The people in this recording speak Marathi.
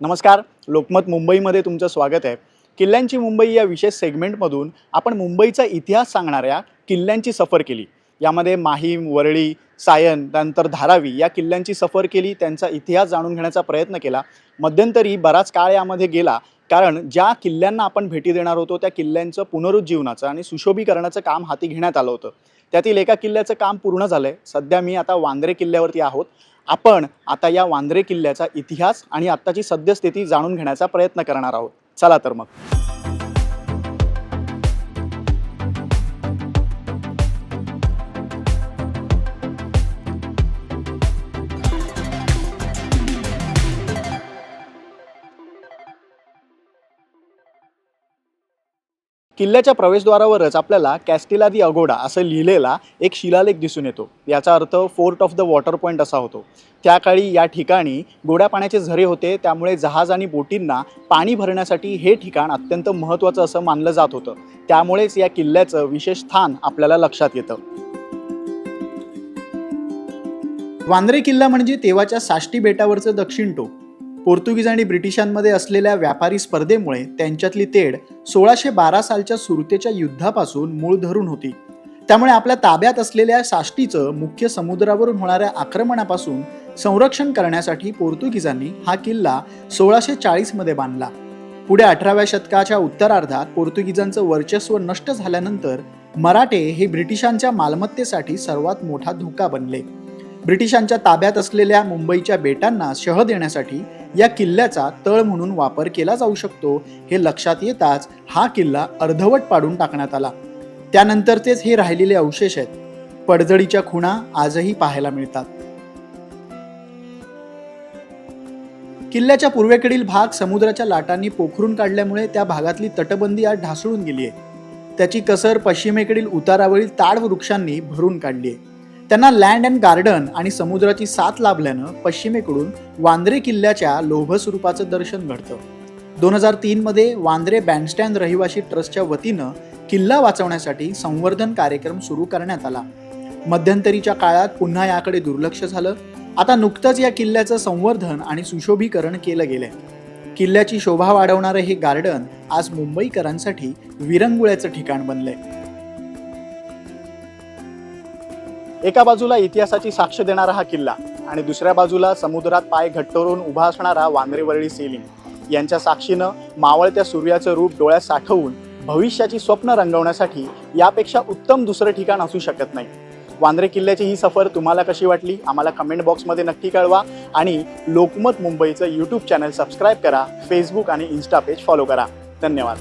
नमस्कार लोकमत मुंबईमध्ये तुमचं स्वागत आहे. किल्ल्यांची मुंबई या विशेष सेगमेंटमधून आपण मुंबईचा इतिहास सांगणाऱ्या किल्ल्यांची सफर केली. यामध्ये माहीम वरळी सायन त्यानंतर धारावी या किल्ल्यांची सफर केली त्यांचा इतिहास जाणून घेण्याचा प्रयत्न केला. मध्यंतरी बराच काळ यामध्ये गेला कारण ज्या किल्ल्यांना आपण भेटी देणार होतो त्या किल्ल्यांचं पुनरुज्जीवनाचं आणि सुशोभीकरणाचं काम हाती घेण्यात आलं होतं. त्यातील एका किल्ल्याचं काम पूर्ण झालंय. सध्या मी आता वांद्रे किल्ल्यावरती आहोत. आपण आता या वांद्रे किल्ल्याचा इतिहास आणि आत्ताची सद्यस्थिती जाणून घेण्याचा प्रयत्न करणार आहोत. चला तर मग. किल्ल्याच्या प्रवेशद्वारावरच आपल्याला कॅस्टिला दी अगोडा असं लिहिलेला एक शिलालेख दिसून येतो. याचा अर्थ fort of the water point असा होतो. त्या काळी या ठिकाणी गोड्या पाण्याचे झरे होते त्यामुळे जहाज आणि बोटींना पाणी भरण्यासाठी हे ठिकाण अत्यंत महत्त्वाचं असं मानलं जात होतं. त्यामुळेच या किल्ल्याचं विशेष स्थान आपल्याला लक्षात येतं. वांद्रे किल्ला म्हणजे तेव्हाच्या साष्टी बेटावरचं दक्षिण टोक. पोर्तुगीज आणि ब्रिटिशांमध्ये असलेल्या व्यापारी स्पर्धेमुळे त्यांच्यातली तेढ सोळाशे बारा सालच्या सुरतेच्या युद्धापासून मूळ धरून होती. त्यामुळे आपल्या ताब्यात असलेल्या साष्टीचं मुख्य समुद्रावरून होणाऱ्या आक्रमणापासून संरक्षण करण्यासाठी पोर्तुगीजांनी हा किल्ला सोळाशे चाळीसमध्ये बांधला. पुढे अठराव्या शतकाच्या उत्तरार्धात पोर्तुगीजांचं वर्चस्व नष्ट झाल्यानंतर मराठे हे ब्रिटिशांच्या मालमत्तेसाठी सर्वात मोठा धोका बनले. ब्रिटिशांच्या ताब्यात असलेल्या मुंबईच्या बेटांना शह देण्यासाठी या किल्ल्याचा तळ म्हणून वापर केला जाऊ शकतो हे लक्षात येताच हा किल्ला अर्धवट पाडून टाकण्यात आला. त्यानंतरचेच हे राहिलेले अवशेष आहेत. पडझडीच्या खुणा आजही पाहायला मिळतात. किल्ल्याच्या पूर्वेकडील भाग समुद्राच्या लाटांनी पोखरून काढल्यामुळे त्या भागातली तटबंदी आज ढासळून गेली आहे त्याची कसर पश्चिमेकडील उतारावरील ताड वृक्षांनी भरून काढली आहे त्यांना लँड अँड गार्डन आणि समुद्राची साथ लाभल्यानं पश्चिमेकडून वांद्रे किल्ल्याच्या लोभ स्वरूपाचं दर्शन घडतं. दोन हजार तीनमध्ये वांद्रे बँडस्टँड रहिवासी ट्रस्टच्या वतीनं किल्ला वाचवण्यासाठी संवर्धन कार्यक्रम सुरू करण्यात आला. मध्यंतरीच्या काळात पुन्हा याकडे दुर्लक्ष झालं. आता नुकतंच या किल्ल्याचं संवर्धन आणि सुशोभीकरण केलं गेलंय. किल्ल्याची शोभा वाढवणारं हे गार्डन आज मुंबईकरांसाठी विरंगुळ्याचं ठिकाण बनलंय. एका बाजूला इतिहासाची साक्ष देणारा हा किल्ला आणि दुसऱ्या बाजूला समुद्रात पाय घट्टरून उभा असणारा वांद्रेवरळी सेलिंग. यांच्या साक्षीनं मावळत्या सूर्याचं रूप डोळ्यात साठवून भविष्याची स्वप्न रंगवण्यासाठी यापेक्षा उत्तम दुसरं ठिकाण असू शकत नाही. वांद्रे किल्ल्याची ही सफर तुम्हाला कशी वाटली? आम्हाला कमेंट बॉक्समध्ये नक्की कळवा आणि लोकमत मुंबईचं यूट्यूब चॅनल सबस्क्राईब करा फेसबुक आणि इन्स्टा पेज फॉलो करा. धन्यवाद.